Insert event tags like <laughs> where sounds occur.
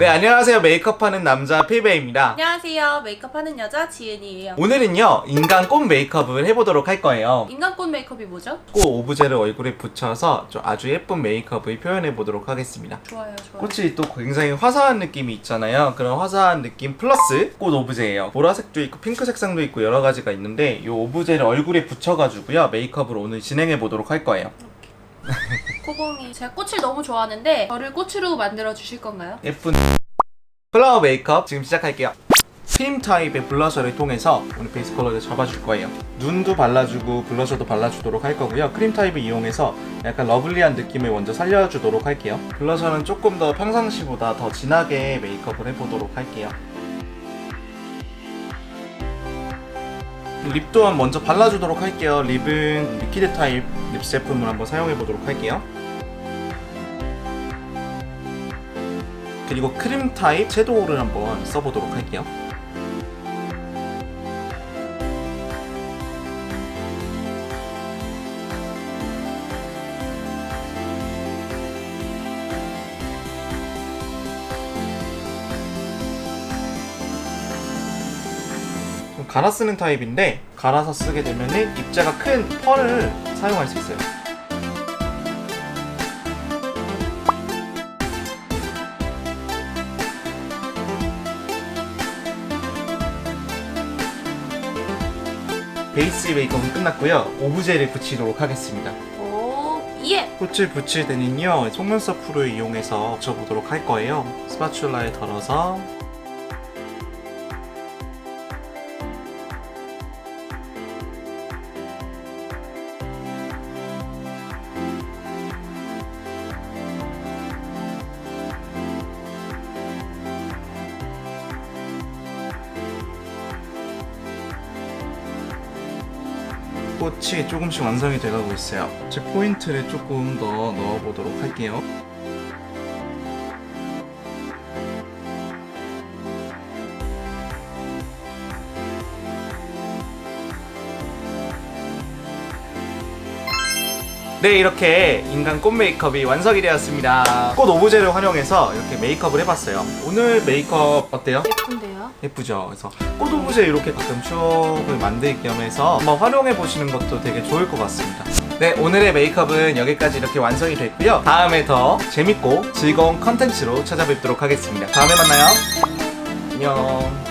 네, 안녕하세요. 메이크업하는 남자 피베입니다. 안녕하세요. 메이크업하는 여자 지은이에요. 오늘은요, 인간 꽃 메이크업을 해보도록 할 거예요. 인간꽃 메이크업이 뭐죠? 꽃 오브제를 얼굴에 붙여서 좀 아주 예쁜 메이크업을 표현해 보도록 하겠습니다. 좋아요, 좋아요. 꽃이 또 굉장히 화사한 느낌이 있잖아요. 그런 화사한 느낌 플러스 꽃 오브제예요. 보라색도 있고 핑크 색상도 있고 여러 가지가 있는데 이 오브제를 얼굴에 붙여가지고요 메이크업을 오늘 진행해 보도록 할 거예요. <laughs> 코봉이 제가 꽃을 너무 좋아하는데 저를 꽃으로 만들어 주실 건가요? 예쁜 <laughs> 플라워 메이크업 지금 시작할게요. 크림 타입의 블러셔를 통해서 오늘 베이스 컬러를 잡아줄 거예요. 눈도 발라주고 블러셔도 발라주도록 할 거고요. 크림 타입을 이용해서 약간 러블리한 느낌을 먼저 살려주도록 할게요. 블러셔는 조금 더 평상시보다 더 진하게 메이크업을 해보도록 할게요. 립 또한 먼저 발라주도록 할게요. 립은 리퀴드 타입 립 제품을 한번 사용해 보도록 할게요. 그리고 크림 타입 섀도우를 한번 써보도록 할게요. 갈아 쓰는 타입인데 갈아서 쓰게 되면은 입자가 큰 펄을 사용할 수 있어요. 베이스 메이크업은 끝났고요. 오브제를 붙이도록 하겠습니다. 오, 예! 꽃을 붙일 때는요 속눈썹 풀을 이용해서 붙여보도록 할 거예요 스파츌라에 덜어서 꽃이 조금씩 완성이 돼가고 있어요. 제 포인트를 조금 더 넣어보도록 할게요. 네 이렇게 인간 꽃 메이크업이 완성이 되었습니다 꽃 오브제를 활용해서 이렇게 메이크업을 해봤어요 오늘 메이크업 어때요? 예쁜데요? 예쁘죠? 그래서 꽃 오브제 이렇게 가끔 추억을 만들 겸해서 한번 활용해 보시는 것도 되게 좋을 것 같습니다. 네, 오늘의 메이크업은 여기까지 이렇게 완성이 됐고요. 다음에 더 재밌고 즐거운 컨텐츠로 찾아뵙도록 하겠습니다. 다음에 만나요. 안녕.